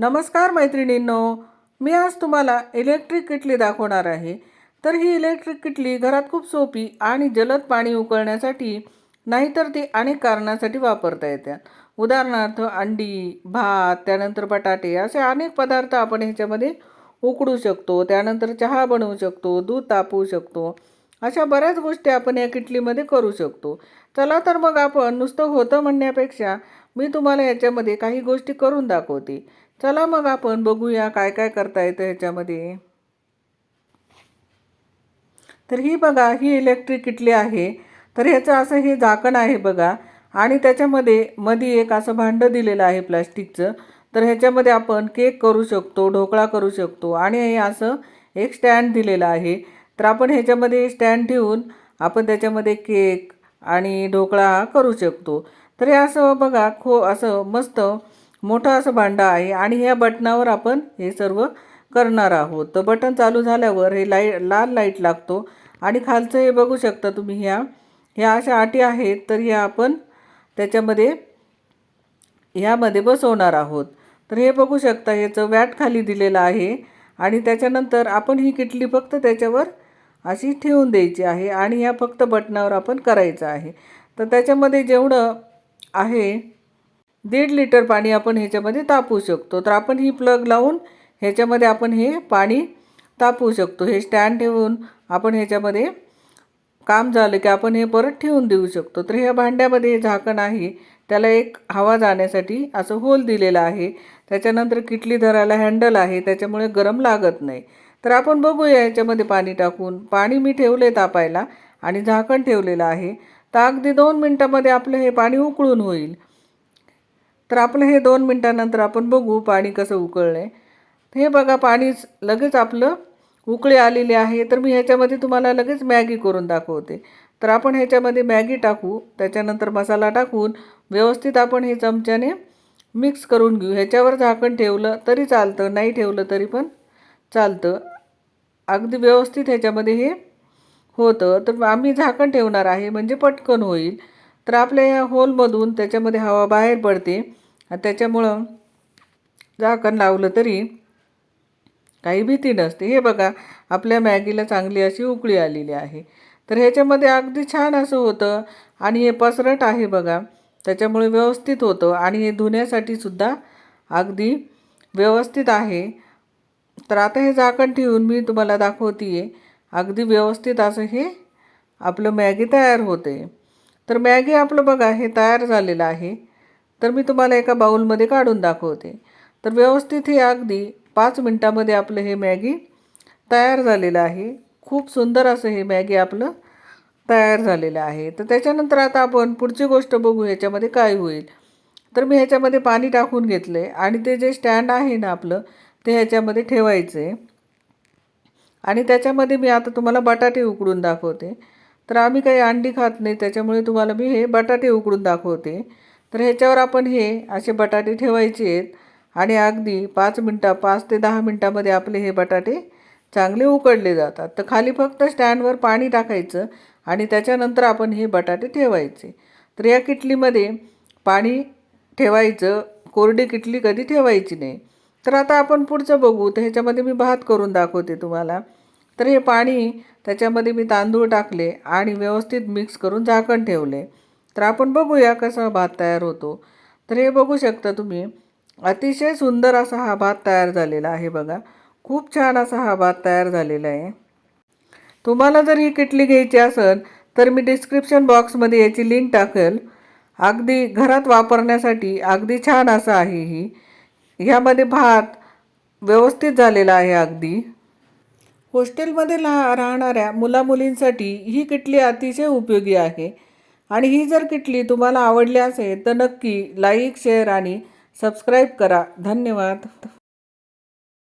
नमस्कार मैत्रिणींनो मी आज तुम्हाला इलेक्ट्रिक किटली दाखवणार आहे. तर ही इलेक्ट्रिक किटली घरात खूप सोपी आणि जलद पाणी उकळण्यासाठी नाहीतर ती अनेक कारणासाठी वापरता येतात उदाहरणार्थ अंडी भात त्यानंतर बटाटे असे अनेक पदार्थ आपण ह्याच्यामध्ये उकडू शकतो. त्यानंतर चहा बनवू शकतो दूध तापवू शकतो. अशा बऱ्याच गोष्टी आपण या किटलीमध्ये करू शकतो. चला तर मग आपण नुसतं होतं म्हणण्यापेक्षा मी तुम्हाला याच्यामध्ये काही गोष्टी करून दाखवते. चला मग आपण बघूया काय काय करता येतं ह्याच्यामध्ये. तर ही बघा ही इलेक्ट्रिक किटली आहे. तर ह्याचं असं हे झाकण आहे बघा. आणि त्याच्यामध्ये मध्ये एक असं भांडं दिलेलं आहे प्लास्टिकचं. तर ह्याच्यामध्ये आपण केक करू शकतो ढोकळा करू शकतो. आणि हे असं एक स्टँड दिलेलं आहे. तर आपण ह्याच्यामध्ये स्टँड ठेवून आपण त्याच्यामध्ये केक आणि ढोकळा करू शकतो. तर हे असं बघा खो असं मस्त मोठं असं भांडं आहे आणि ह्या बटनावर आपण हे सर्व करणार आहोत. तर बटन चालू झाल्यावर हे लाई लाल लाइट लागतो आणि खालचं हे बघू शकता तुम्ही ह्या. ह्या अशा अटी आहेत तर ह्या आपण त्याच्यामध्ये ह्यामध्ये बसवणार आहोत. तर हे बघू शकता ह्याचं वॅट खाली दिलेलं आहे आणि त्याच्यानंतर आपण ही किटली फक्त त्याच्यावर अशी ठेवून द्यायची आहे आणि ह्या फक्त बटनावर आपण करायचं आहे. तर त्याच्यामध्ये जेवढं आहे दीड लिटर पाणी आपण ह्याच्यामध्ये तापवू शकतो. तर आपण ही प्लग लावून ह्याच्यामध्ये आपण हे पाणी तापवू शकतो. हे स्टँड ठेवून आपण ह्याच्यामध्ये काम झालं की आपण हे परत ठेवून देऊ शकतो. तर ह्या भांड्यामध्ये हे झाकण आहे त्याला एक हवा जाण्यासाठी असं होल दिलेलं आहे. त्याच्यानंतर किटली धरायला हँडल आहे. त्याच्यामुळे गरम लागत नाही. तर आपण बघूया याच्यामध्ये पाणी टाकून. पाणी मी ठेवले तापायला आणि झाकण ठेवलेलं आहे. तर अगदी दोन मिनटामध्ये आपलं हे पाणी उकळून होईल. तर आपलं हे दोन मिनटानंतर आपण बघू पाणी कसं उकळलं आहे हे बघा पाणी लगेच आपलं उकळी आलेली आहे. तर मी ह्याच्यामध्ये तुम्हाला लगेच मॅगी करून दाखवते. तर आपण ह्याच्यामध्ये मॅगी टाकू त्याच्यानंतर मसाला टाकून व्यवस्थित आपण हे चमच्याने मिक्स करून घेऊ. ह्याच्यावर झाकण ठेवलं तरी चालतं नाही ठेवलं तरी पण चालतं. अगदी व्यवस्थित ह्याच्यामध्ये हे होतं. तर आम्ही झाकण ठेवणार आहे म्हणजे पटकन होईल. तर आपल्या ह्या होलमधून त्याच्यामध्ये हवा बाहेर पडते. त्याच्यामुळं झाकण लावलं तरी काही भीती नसते. हे बघा आपल्या मॅगीला चांगली अशी उकळी आलेली आहे. तर ह्याच्यामध्ये अगदी छान असं होतं. आणि हे पसरट आहे बघा त्याच्यामुळे व्यवस्थित होतं. आणि हे धुण्यासाठी सुद्धा अगदी व्यवस्थित आहे. तर आता हे झाकण ठेवून मी तुम्हाला दाखवते आहे अगदी व्यवस्थित असं हे आपलं मॅगी तयार होते. तर मॅगी आपलं बघा हे तयार झालेलं आहे. तर मी तुम्हाला एका बाऊलमध्ये काढून दाखवते. तर व्यवस्थित हे अगदी पाच मिनटामध्ये आपलं हे मॅगी तयार झालेलं आहे. खूप सुंदर असं हे मॅगी आपलं तयार झालेलं आहे. तर त्याच्यानंतर आता आपण पुढची गोष्ट बघू ह्याच्यामध्ये काय होईल. तर मी ह्याच्यामध्ये पाणी टाकून घेतलं आहे आणि ते जे स्टँड आहे ना आपलं ते ह्याच्यामध्ये ठेवायचं आहे आणि त्याच्यामध्ये मी आता तुम्हाला बटाटे उकडून दाखवते. तर आम्ही काही अंडी खात नाही त्याच्यामुळे तुम्हाला मी हे बटाटे उकडून दाखवते. तर ह्याच्यावर आपण हे असे बटाटे ठेवायचे आहेत. आणि अगदी पाच मिनटा पाच ते दहा मिनटामध्ये आपले हे बटाटे चांगले उकडले जातात. तर खाली फक्त स्टँडवर पाणी टाकायचं आणि त्याच्यानंतर आपण हे बटाटे ठेवायचे. तर या किटलीमध्ये पाणी ठेवायचं कोरडी किटली कधी ठेवायची नाही. तर आता आपण पुढचं बघू. तर ह्याच्यामध्ये मी भात करून दाखवते तुम्हाला. तर हे पाणी त्याच्यामध्ये मी तांदूळ टाकले आणि व्यवस्थित मिक्स करून झाकण ठेवले. तर आपण बघूया कसा भात तयार होतो. तर हे बघू शकता तुम्ही अतिशय सुंदर असा हा भात तयार झालेला आहे बघा. खूप छान असा हा भात तयार झालेला आहे. तुम्हाला जर ही किटली घ्यायची असेल तर मी डिस्क्रिप्शन बॉक्समध्ये याची लिंक टाकेल. अगदी घरात वापरण्यासाठी अगदी छान असं आहे ही. ह्यामध्ये भात व्यवस्थित झालेला आहे अगदी. हॉस्टेलमध्ये ला राहणाऱ्या मुलामुलींसाठी ही किटली अतिशय उपयोगी आहे. आणि ही जर किटली तुम्हाला आवडली असेल तर नक्की लाईक शेअर आणि सबस्क्राईब करा. धन्यवाद.